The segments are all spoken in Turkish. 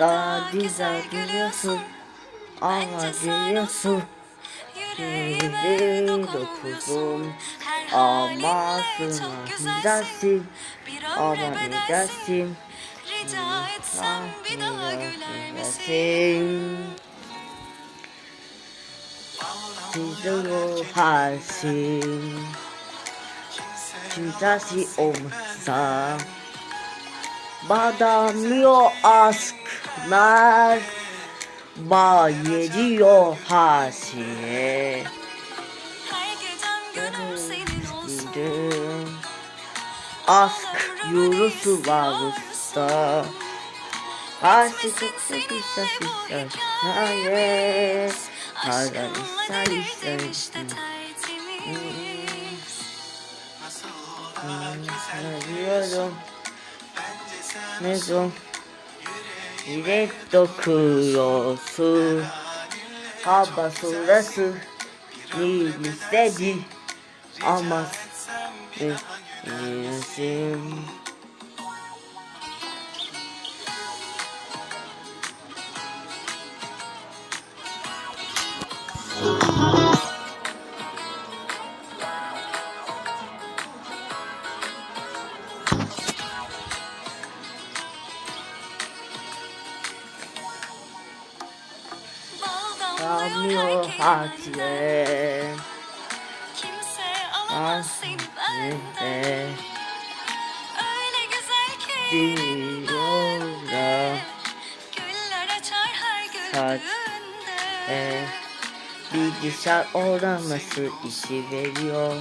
Daha güzel gülüyorsun ama gülüyorsun Yüreği dokuzum ama sana güzelsin. ama güzelsin Rica etsem bir daha güler misin? Sizin o halsin. Güzelsin olmasa Badamıyor gecem günüm senin olsun Gidim Aşk yorusu varsa Karşı çıktı güzel güzel Hayır Hala ister ister tertemiz Seviyorum Ne zor Yürek dokuyorsun. Hava sonrası Değil istedi Ama Bilirsin Baldan Kalmıyor hatiye Kimse alamaz seni benden. Öyle güzel ki Diyor da Güller açar her güldüğünde. Bilgisayar oraması işi veriyor.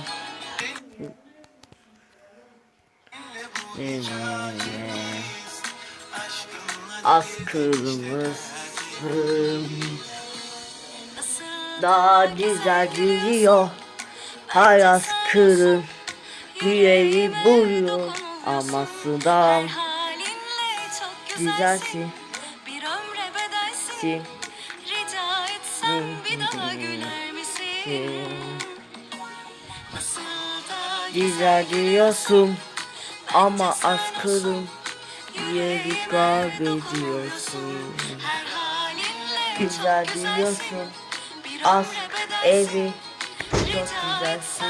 Askılımızsın Nasıl Daha güzel gülüyor Hayat kırın Yüreği buluyor Ama sudan bedelsin Sin gülüyorsun Ama askılın Yeri kaybediyorsun. Güzel çok bedelsin evi Çok güzelsin?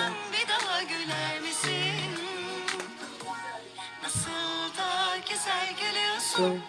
Nasıl da güzel gülüyorsun Sun